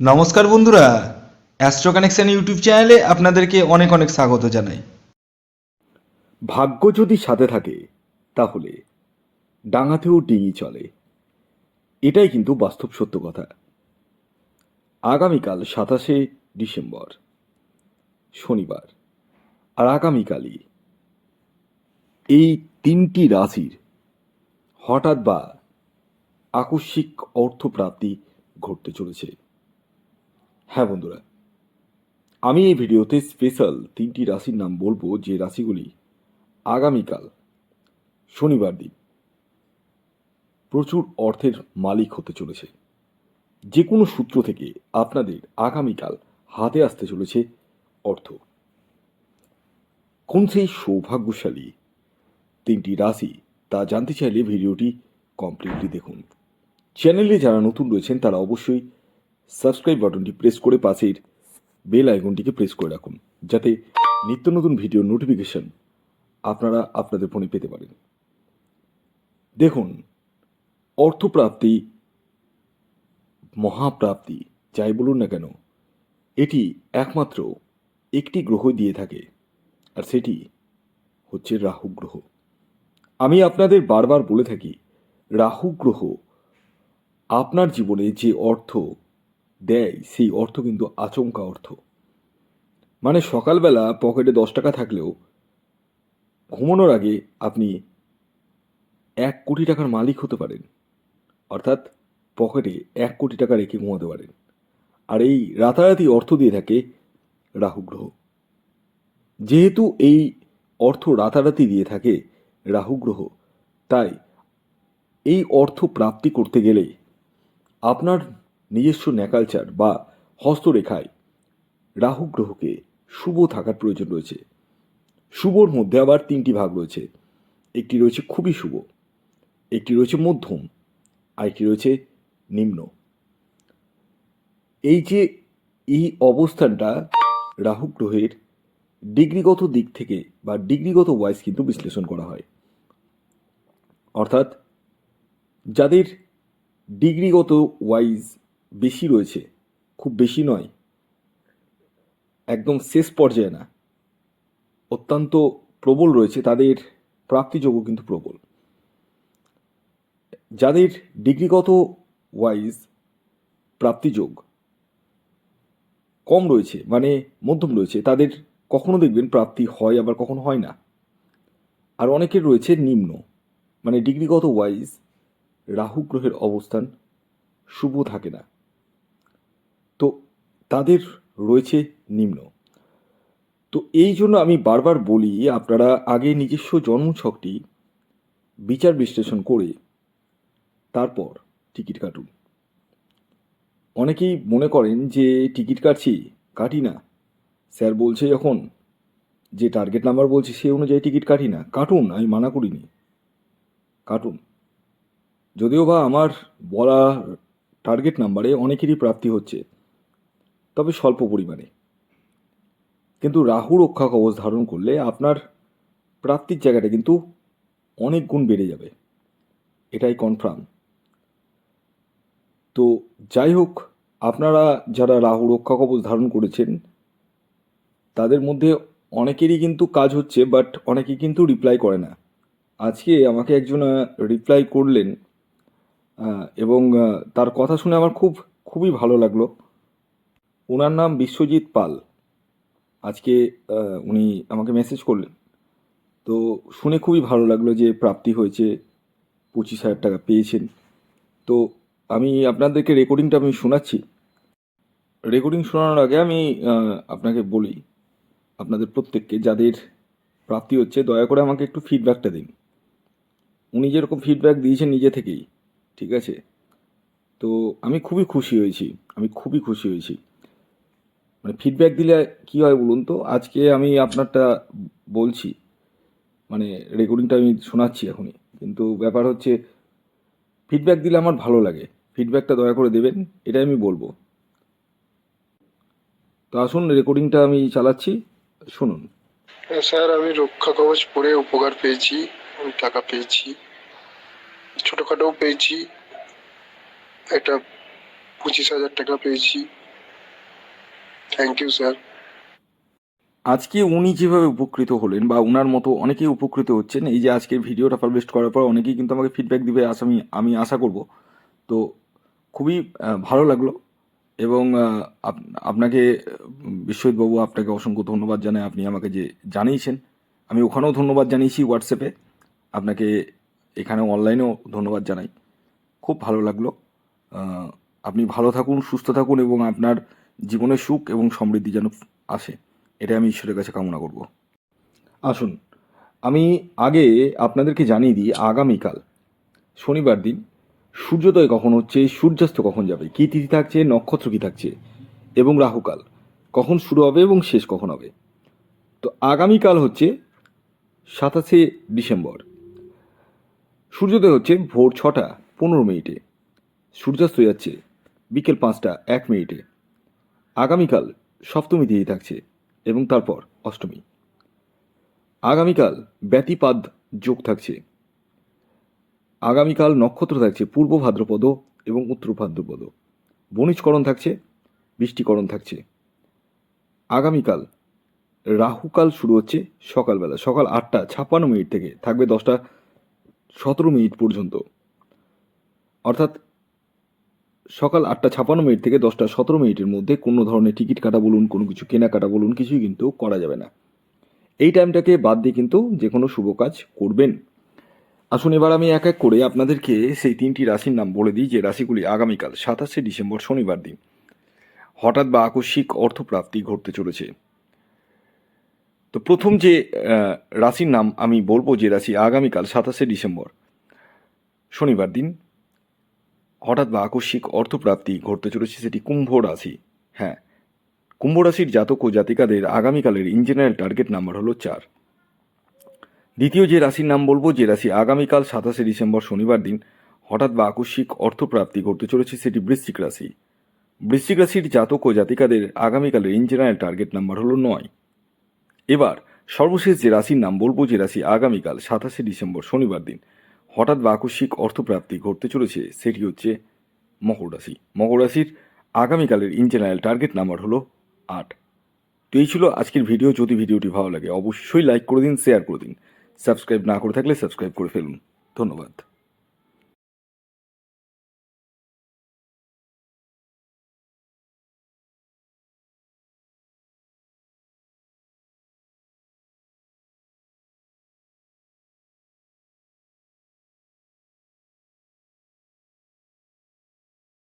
নমস্কার বন্ধুরা astro connection YouTube চ্যানেলে আপনাদেরকে অনেক অনেক স্বাগত জানাই। ভাগ্য যদি সাথে থাকে, তাহলে ডাঙাতেও ডিঙি চলে। এটাই কিন্তু বাস্তব সত্য কথা। আগামীকাল সাতাশে ডিসেম্বর, শনিবার, আর আগামীকালই এই তিনটি রাশির হঠাৎ বা আকস্মিক অর্থপ্রাপ্তি ঘটতে চলেছে। হ্যাঁ বন্ধুরা, আমি এই ভিডিওতে স্পেশাল তিনটি রাশির নাম বলব যে রাশিগুলি আগামীকাল, শনিবার দিন প্রচুর অর্থের মালিক হতে চলেছে। যে কোনো সূত্র থেকে আপনাদের আগামীকাল হাতে আসতে চলেছে অর্থ। কোন সেই সৌভাগ্যশালী তিনটি রাশি তা জানতে চাইলে ভিডিওটি কমপ্লিটলি দেখুন। চ্যানেলে যারা নতুন রয়েছেন তারা অবশ্যই সাবস্ক্রাইব বাটনটি প্রেস করে পাশের বেল আইকনটিকে প্রেস করে রাখুন, যাতে নিত্য নতুন ভিডিও নোটিফিকেশন আপনারা আপনাদের ফোনে পেতে পারেন। দেখুন, অর্থপ্রাপ্তি, মহাপ্রাপ্তি, যাই বলুন না কেন, এটি একমাত্র একটি গ্রহ দিয়ে থাকে, আর সেটি হচ্ছে রাহু গ্রহ। আমি আপনাদের বারবার বলে থাকি, রাহু গ্রহ আপনার জীবনে যে অর্থ দেয়, সেই অর্থ কিন্তু আচমকা অর্থ। মানে সকালবেলা পকেটে দশ টাকা থাকলেও ঘুমানোর আগে আপনি এক কোটি টাকার মালিক হতে পারেন, অর্থাৎ পকেটে এক কোটি টাকা রেখে ঘুমাতে পারেন। আর এই রাতারাতি অর্থ দিয়ে থাকে রাহু গ্রহ। যেহেতু এই অর্থ রাতারাতি দিয়ে থাকে রাহু গ্রহ, তাই এই অর্থ প্রাপ্তি করতে গেলে আপনার নিজস্ব ন্যাকালচার বা হস্তরেখায় রাহু গ্রহকে শুভ থাকার প্রয়োজন রয়েছে। শুভর মধ্যে আবার তিনটি ভাগ রয়েছে। একটি রয়েছে খুবই শুভ, একটি রয়েছে মধ্যম, আরেকটি রয়েছে নিম্ন। এই যে এই অবস্থানটা রাহু গ্রহের ডিগ্রিগত দিক থেকে বা ডিগ্রিগত ওয়াইজ কিন্তু বিশ্লেষণ করা হয়। অর্থাৎ যাদের ডিগ্রিগত ওয়াইজ বেশি রয়েছে, খুব বেশি নয়, একদম শেষ পর্যায়ে না। অত্যন্ত প্রবল রয়েছে, তাদের প্রাপ্তিযোগ্য কিন্তু প্রবল। যাদের ডিগ্রিগত ওয়াইজ প্রাপ্তিযোগ কম রয়েছে মানে মধ্যম রয়েছে, তাদের কখনো দেখবেন প্রাপ্তি হয় আবার কখনো হয় না। আর অনেকের রয়েছে নিম্ন মানে ডিগ্রিগত ওয়াইজ রাহু গ্রহের অবস্থান শুভ থাকে না। তো তাদের রয়েছে নিম্ন। তো এই জন্য আমি বারবার বলি, আপনারা আগে নিজস্ব জন্মছকটি বিচার বিশ্লেষণ করে তারপর টিকিট কাটুন। অনেকেই মনে করেন যে টিকিট কাটছি, কাটি না। স্যার বলছে যখন, যে টার্গেট নাম্বার বলছে সে অনুযায়ী টিকিট কাটি না। কাটুন, আমি মানা করিনি। কাটুন। যদিও বা আমার বলা টার্গেট নাম্বারে অনেকেরই প্রাপ্তি হচ্ছে। তবে স্বল্প পরিমাণে। কিন্তু রাহু রক্ষা কবচ ধারণ করলে আপনার প্রাপ্তির জায়গাটা কিন্তু অনেক গুণ বেড়ে যাবে। এটাই কনফার্ম তো যাই হোক, আপনারা যারা রাহু রক্ষা কবচ ধারণ করেছেন, তাদের মধ্যে অনেকেরই কিন্তু কাজ হচ্ছে বাট অনেকে কিন্তু রিপ্লাই করে না। আজকে আমাকে একজন রিপ্লাই করলেন এবং তার কথা শুনে আমার খুব, খুবই ভালো লাগল। ওনার নাম বিশ্বজিৎ পাল। আজকে উনি আমাকে মেসেজ করলেন। তো শুনে খুবই ভালো লাগল যে প্রাপ্তি হয়েছে, পঁচিশ হাজার টাকা পেয়েছেন। তো আমি আপনাদেরকে রেকর্ডিংটা আমি শোনাচ্ছি। রেকর্ডিং শোনানোর আগে আমি আপনাকে বলি, আপনাদের প্রত্যেককে যাদের প্রাপ্তি হচ্ছে, দয়া করে আমাকে একটু ফিডব্যাকটা দিন। উনি যেরকম ফিডব্যাক দিয়েছেন নিজে থেকেই, ঠিক আছে? তো আমি খুবই খুশি হয়েছি, আমি খুবই খুশি হয়েছি। মানে ফিডব্যাক দিলে কি হয় বলুন তো? আজকে আমি আপনারটা বলছি মানে রেকর্ডিংটা আমি শোনাচ্ছি এখনই। কিন্তু ব্যাপার হচ্ছে ফিডব্যাক দিলে আমার ভালো লাগে। ফিডব্যাকটা দয়া করে দেবেন এটাই আমি বলব। তো আসুন রেকর্ডিংটা আমি চালাচ্ছি শুনুন। হ্যাঁ, স্যার আমি রক্ষা কবচ পরে উপকার পেয়েছি আমি টাকা পেয়েছি ছোটখাটোও পেয়েছি একটা পঁচিশ হাজার টাকা পেয়েছি। থ্যাংক ইউ স্যার আজকে উনি যেভাবে উপকৃত হলেন বা ওনার মতো অনেকেই উপকৃত হচ্ছেন, এই যে আজকের ভিডিওটা পাবলিশ করার পর অনেকেই কিন্তু আমাকে ফিডব্যাক দিবে, আশা আমি আমি আশা করব। তো খুবই ভালো লাগল এবং আপনাকে, বিশ্বজিৎবাবু আপনাকে অসংখ্য ধন্যবাদ জানাই, আপনি আমাকে যে জানিয়েছেন। আমি ওখানেও ধন্যবাদ জানিয়েছি হোয়াটসঅ্যাপে আপনাকে এখানে অনলাইনেও ধন্যবাদ জানাই। খুব ভালো লাগল। আপনি ভালো থাকুন, সুস্থ থাকুন এবং আপনার জীবনে সুখ এবং সমৃদ্ধি যেন আসে এটা আমি ঈশ্বরের কাছে কামনা করব। আসুন, আমি আগে আপনাদেরকে জানিয়ে দিই আগামীকাল, শনিবার দিন, সূর্যোদয় কখন হচ্ছে, সূর্যাস্ত কখন যাবে, কী তিথি থাকছে, নক্ষত্র কী থাকছে এবং রাহুকাল, কখন শুরু হবে এবং শেষ কখন হবে। তো আগামীকাল হচ্ছে সাতাশে ডিসেম্বর, সূর্যোদয় হচ্ছে ভোর ছটা পনেরো মিনিটে, সূর্যাস্ত যাচ্ছে বিকেল পাঁচটা এক মিনিটে। আগামীকাল সপ্তমী তিথি থাকছে এবং তারপর অষ্টমী। আগামীকাল ব্যতিপাদ যোগ থাকছে। আগামীকাল নক্ষত্র থাকছে পূর্ব ভাদ্রপদ এবং উত্তর ভাদ্রপদ। বণিজকরণ থাকছে, বৃষ্টিকরণ থাকছে। আগামীকাল রাহুকাল শুরু হচ্ছে সকালবেলা, সকাল আটটা ছাপ্পান্ন মিনিট থেকে থাকবে দশটা সতেরো মিনিট পর্যন্ত। অর্থাৎ সকাল আটটা ছাপান্ন মিনিট থেকে দশটা সতেরো মিনিটের মধ্যে কোনো ধরনের টিকিট কাটা বলুন, কোনো কিছু কেনাকাটা বলুন, কিছুই কিন্তু করা যাবে না। এই টাইমটাকে বাদ দিয়ে কিন্তু যে কোনো শুভ কাজ করবেন। আসুন, এবার আমি এক এক করে আপনাদেরকে সেই তিনটি রাশির নাম বলে দিই, যে রাশিগুলি আগামীকাল সাতাশে ডিসেম্বর শনিবার দিন। হঠাৎ বা আকস্মিক অর্থপ্রাপ্তি ঘটতে চলেছে। তো প্রথম যে রাশির নাম আমি বলব যে রাশি আগামীকাল সাতাশে ডিসেম্বর শনিবার দিন। হঠাৎ বা আকস্মিক অর্থপ্রাপ্তি ঘটতে চলেছে সেটি কুম্ভ রাশি। হ্যাঁ কুম্ভ রাশির জাতক ও জাতিকাদের আগামীকালের ইঞ্জিনিয়ার টার্গেট নাম্বার হলো চার। দ্বিতীয় যে রাশির নাম বলব, যে রাশি আগামীকাল সাতাশে ডিসেম্বর শনিবার দিন হঠাৎ বা আকস্মিক অর্থপ্রাপ্তি ঘটতে চলেছে সেটি বৃশ্চিক রাশি। বৃশ্চিক রাশির জাতক ও জাতিকাদের আগামীকালের ইঞ্জিনিয়ার টার্গেট নাম্বার হলো নয়। এবার সর্বশেষ যে রাশির নাম বলব, যে রাশি আগামীকাল সাতাশে ডিসেম্বর শনিবার দিন হঠাৎ বা আকস্মিক অর্থপ্রাপ্তি ঘটতে চলেছে, সেটি হচ্ছে মকর রাশি। মকর রাশির আগামীকালের ইন জেনারেল টার্গেট নাম্বার হলো আট। তো এই ছিল আজকের ভিডিও। যদি ভিডিওটি ভালো লাগে, অবশ্যই লাইক করে দিন, শেয়ার করে দিন। সাবস্ক্রাইব না করে থাকলে সাবস্ক্রাইব করে ফেলুন। ধন্যবাদ।